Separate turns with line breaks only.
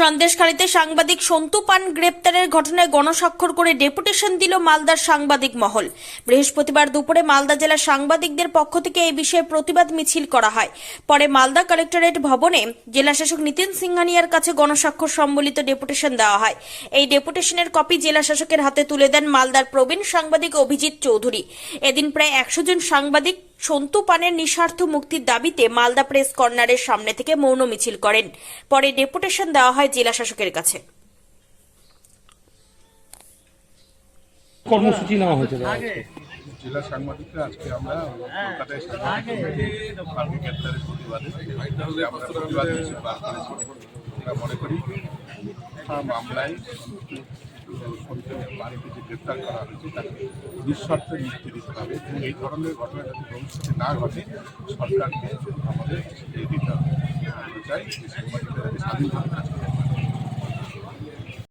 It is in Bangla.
সন্দেশখালীতে সাংবাদিক সন্তু পান গ্রেপ্তারের ঘটনায় গণস্বাক্ষর করে ডেপুটেশন দিল মালদার সাংবাদিক মহল। বৃহস্পতিবার দুপুরে মালদা জেলার সাংবাদিকদের পক্ষ থেকে এই বিষয়ে প্রতিবাদ মিছিল করা হয়। পরে মালদা কালেক্টরেট ভবনে জেলাশাসক নিতিন সিংহানিয়ার কাছে গণস্বাক্ষর সম্বলিত ডেপুটেশন দেওয়া হয়। এই ডেপুটেশনের কপি জেলাশাসকের হাতে তুলে দেন মালদার প্রবীণ সাংবাদিক অভিজিৎ চৌধুরী। এদিন প্রায় একশো জন সাংবাদিক সন্তু পানের নিঃস্বার্থ মুক্তির দাবিতে মালদা প্রেস কর্নারের সামনে থেকে মৌন মিছিল করেন। পরে ডেপুটেশন দেওয়া হয় জেলা শাসকের কাছে।
কর্মসূচি নেওয়া হয়েছে
জেলা সাংবাদিকরা আজকে আমরা কলকাতায় সাংবাদিক কমিটি গ্রেপ্তারের প্রতিবাদে আমরা প্রতিবাদ মিছিল বার করেছি আমরা মনে করি মিথ্যা মামলায় সন্তানের বাড়িতে যে গ্রেপ্তার করা হয়েছে, তাকে নিঃশর্তে মুক্তি দিতে হবে এবং এই ধরনের ঘটনা যাতে ভবিষ্যতে না ঘটে সরকারকে আমাদের দিতে হবে চাই সাংবাদিকরা স্বাধীনভাবে কাজ করে